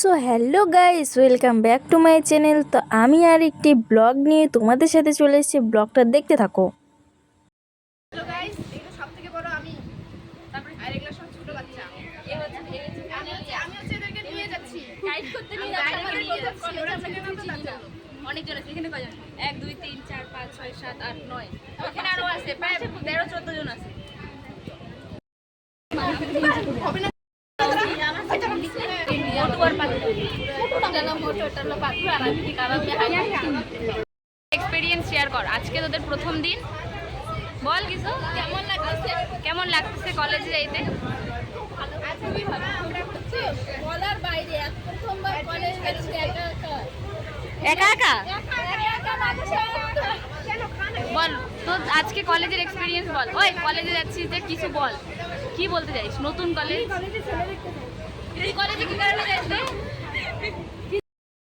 So hello guys welcome back to my channel. তো আমি আর একটি ব্লগ নিয়ে তোমাদের সাথে চলে এসেছি। ব্লগটা দেখতে থাকো। আছে এখানে কয়জন? এক দুই তিন চার পাঁচ ছয় সাত আট নয়। ওখানে আরও আছে প্রায় তেরো চোদ্দ জন আছে। এক্সপিরিয়েন্স শেয়ার কর। আজকে তোদের প্রথম দিন। বল কিছু। কেমন লাগতেছে কেমন লাগতেছে কলেজে যাইতে বলার বাইরে এক একা বল তো আজকে কলেজের এক্সপিরিয়েন্স বল। ওই কলেজে যাচ্ছিস যে কিছু বল। কি বলতে চাইছ নতুন কলেজ কলেজে কি কারণে যাস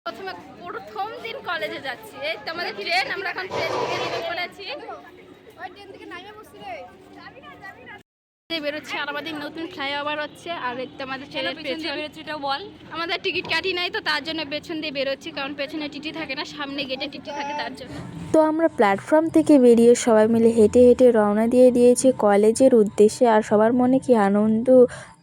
প্রথমে প্রথম দিন কলেজে যাচ্ছি। এই তো আমাদের ট্রেন আমরা এখন ট্রেন থেকে নেমে পড়েছি ওই ট্রেন থেকে নামে বসছি রে। বেরোচ্ছে আর আমাদের নতুন ফ্লাইওভার হচ্ছে আর এই আমাদের ট্রেনের পেছন বল? আমাদের টিকিট কাটি নাই তো তার জন্য পেছন দিয়ে বেরোচ্ছি কারণ পেছনে টিটি থাকে না সামনে গেটে টিটি থাকে তার জন্য। তো আমরা প্ল্যাটফর্ম থেকে বেরিয়ে সবাই মিলে হেঁটে হেঁটে রওনা দিয়ে দিয়েছি। কলেজের উদ্দেশ্যে আর সবার মনে কি আনন্দ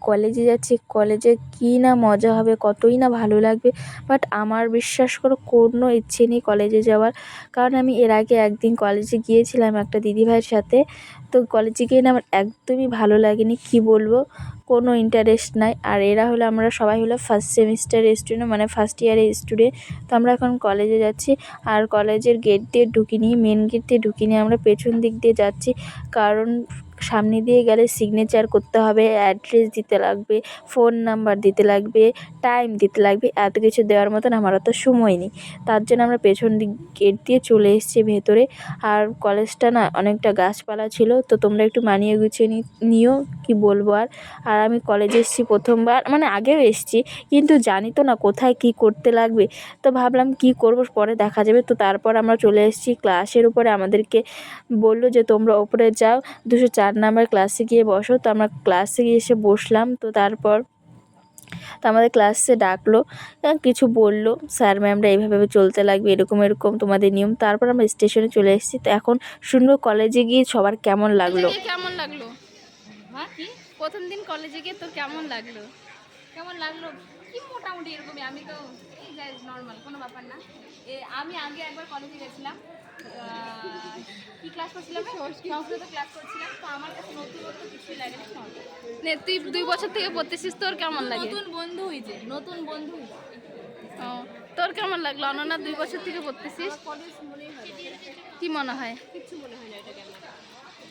কলেজে যাচ্ছি, কলেজে কী না মজা হবে, কতই না ভালো লাগবে বাট আমার বিশ্বাস করো কোনো ইচ্ছে নেই কলেজে যাওয়ার। কারণ আমি এর আগে একদিন কলেজে গিয়েছিলাম একটা দিদিভাইয়ের সাথে, তো কলেজে গিয়ে না আমার একদমই ভালো লাগেনি, কি বলব? কোনো ইন্টারেস্ট নাই। আর এরা হলো আমরা সবাই হলো ফার্স্ট সেমিস্টার স্টুডেন্ট মানে ফার্স্ট ইয়ারের স্টুডেন্ট তো আমরা এখন কলেজে যাচ্ছি। আর কলেজের গেট দিয়ে ঢুকিনি মেন গেট দিয়ে ঢুকিনি, আমরা পেছন দিক দিয়ে যাচ্ছি। কারণ সামনে দিয়ে গেলে সিগনেচার করতে হবে অ্যাড্রেস দিতে লাগবে ফোন নাম্বার দিতে লাগবে টাইম দিতে লাগবে, এত কিছু দেওয়ার মতন আমার অত সময় নেই। তার জন্য আমরা পেছন দিক গেট দিয়ে চলে এসেছি ভেতরে। আর কলেজটা না অনেকটা গাছপালা ছিল, তো তোমরা একটু মানিয়ে গুছিয়ে নিও, কি বলব আর। আর আমি কলেজে এসেছি প্রথমবার মানে আগেও এসেছি, কিন্তু জানি তো না কোথায় কি করতে লাগবে। তো ভাবলাম কি করব, পরে দেখা যাবে। তো তারপর আমরা চলে এসেছি ক্লাসের উপরে আমাদেরকে বলল যে তোমরা ওপরে যাও, দুশো চার নাম্বার ক্লাসে গিয়ে বসো। তো আমরা ক্লাসে গিয়ে এসে বসলাম। তো তারপর তো আমাদের ক্লাসে ডাকলো কিছু বলল। স্যার ম্যামরা এইভাবে চলতে লাগবে, এরকম এরকম তোমাদের নিয়ম। তারপর আমরা স্টেশনে চলে এসেছি। তো এখন শুনব কলেজে গিয়ে সবার কেমন লাগল। কেমন লাগল? হ্যাঁ প্রথম দিন কলেজে গিয়ে তোর কেমন লাগল? কেমন লাগল? কি মোটামুটি এরকমই? আমি তো নর্মাল কোনো ব্যাপার না। এ আমি আগে একবার কলেজে গেছিলাম। কি ক্লাস করছিলাম সংস্কৃত। ক্লাস করছিলাম। তো আমার কাছে নতুনত্ব কিছুই লাগে না তুই দুই বছর থেকে পড়তেছিস তোর কেমন লাগে? নতুন বন্ধু হয়েছে নতুন বন্ধু ও, তোর কেমন লাগল? অনন্যা দুই বছর থেকে পড়তেছিস? কি মনে হয়? কিচ্ছু মনে হয় না এটা কেন।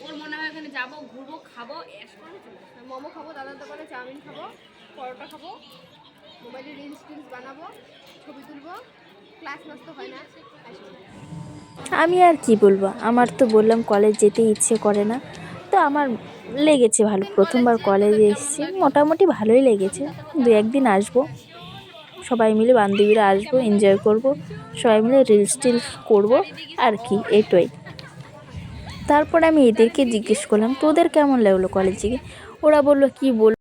ওর মনে হয় ওখানে যাব ঘুরবো খাব। মোমো খাব দাদার দোকানে চাউমিন খাব পরোটা খাব। মোবাইলে রিলস টিলস বানাবো, ছবি তুলবো ক্লাস নষ্ট হয় না। আমি আর কি বলব? আমার তো বললাম কলেজ যেতে ইচ্ছে করে না। তো আমার লেগেছে ভালো। প্রথমবার কলেজে এসেছি। মোটামুটি ভালোই লেগেছে। দু একদিন আসব। সবাই মিলে, বান্ধবীরা আসব এনজয় করব। সবাই মিলে রিলস টিলস করব। আর কি, এটাই। তারপর আমি এদেরকে জিজ্ঞেস করলাম, তোদের কেমন লাগল কলেজে ওরা বলল, কি বল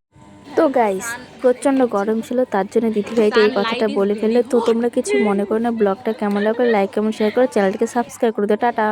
তো গাইস প্রচণ্ড গরম ছিল, তার জন্য দিদিভাইকে এই কথাটা বলে ফেললে, তো তোমরা কিছু মনে করো না, ব্লগটা কেমন লাগল লাইক কেমন শেয়ার করো, চ্যানেলটাকে সাবস্ক্রাইব করে দিও, টাটা।